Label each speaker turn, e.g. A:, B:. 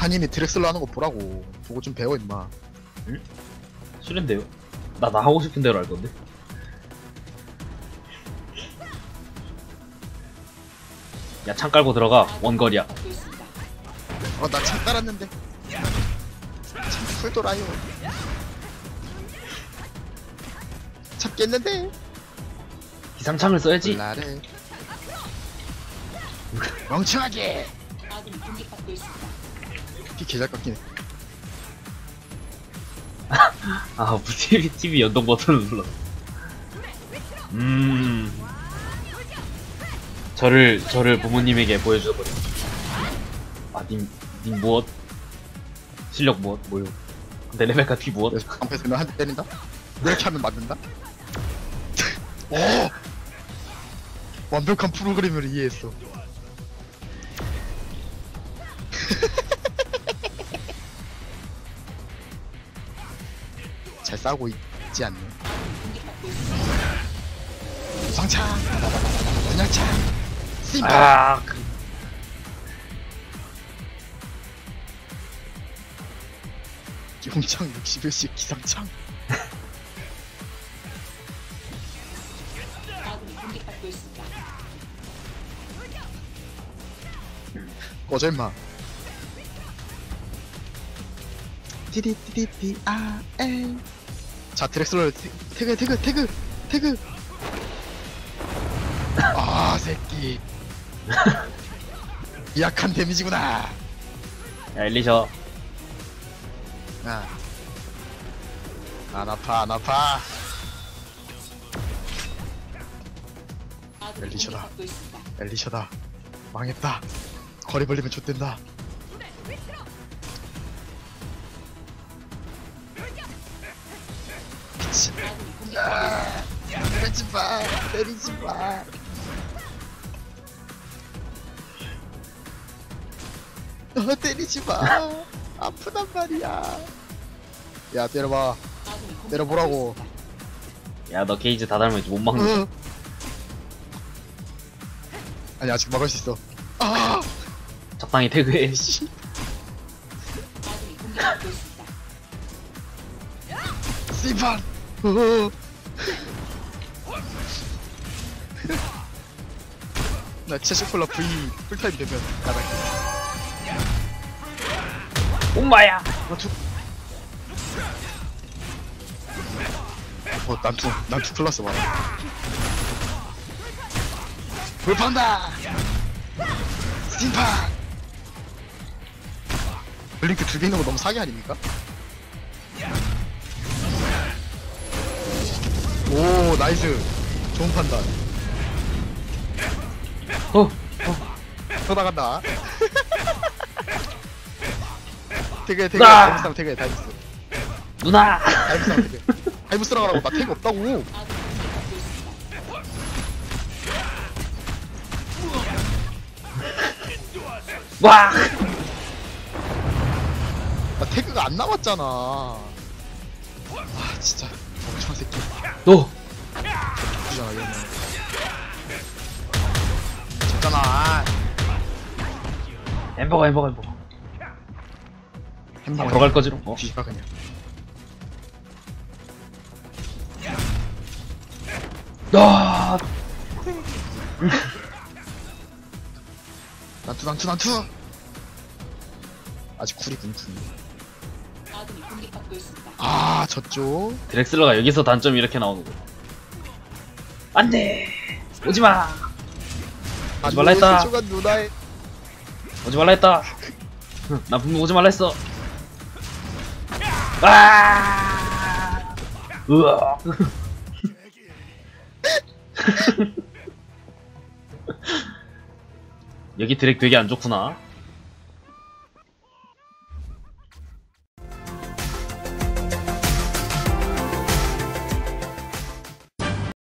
A: 탄인이 드렉슬러 하는 거 보라고. 보고 좀 배워 임마.
B: 싫은데요? 나 나 하고 싶은 대로 할 건데. 야, 창 깔고 들어가. 원거리야.
A: 어나참 깔았는데. 참풀 돌아요. 잡겠는데.
B: 기상창을 써야지.
A: 나를. 멍청하게. 피 개잘 깎이네.
B: 아, TV, TV 연동 버튼을 눌러. 음. 저를, 저를 부모님에게 보여줘 버려. 아, 님, 님 무엇? 실력 무엇? 뭐요? 근데 레베카 피 무엇?
A: 그래서 방패 들면 한대 때린다? 이렇게 하면 맞는다? 오! 완벽한 프로그램을 이해했어. 잘 싸우고 있지 않네. 우상창! 분열창! 씨발!
B: 아, 그-
A: 용창 61씩 기상창! 꺼져 임마 디디디디디아에 자 드렉슬러 태- 태그 태그 태그 태그. 아 새끼. 약한 데미지구나.
B: 야, 엘리셔.
A: 아. 안 아파 안 아파 엘리셔다. 엘리셔다. 망했다. 거리 벌리면 좆된다 미친 아, 때리지 마 때리지 마 어, 때리지 마 아프단 말이야 야 때려봐 때려보라고
B: 야, 너 게이지 다 닮아있지. 못 막는
A: 어. 아니 아직 막을 수 있어 아
B: 적당히 태그해.
A: 씨. 씨발 어. 나 체시콜라 V 풀타임 되면 나갈게
B: 엄마야!
A: 난투 어 난투 난투 클라스 봐라 불판다 스팀판 블링크 두개 있는 거 너무 사기 아닙니까? 오 나이스. 좋은 판단.
B: 어,
A: 또 나간다. 태그해 태그해
B: 아!
A: 다이브스 하면 태그해 다이브스.
B: 누나!
A: 다이브스 하면 태그 다이브스 나가라고. 나 태그 없다고.
B: 와!
A: 나 태그가 안 나왔잖아. 아 진짜 멍청한 새끼
B: 너!
A: 죽잖아 얘는 졌잖아
B: 햄버거, 햄버거, 햄버거.
A: 햄버거
B: 들어갈 거지, 어?
A: 뒤집어 그냥
B: 야!
A: 난투 난투 난투 아직 쿨이 군 군아 졌죠
B: 드렉슬러가 여기서 단점이 이렇게 나오는 거. 안 돼! 오지 마! 오지 말라 했다.
A: 소중한 누나의
B: 오지 말라 했다! 응, 나 분명 오지 말라 했어! 아! 으아! 여기 드랙 되게 안 좋구나.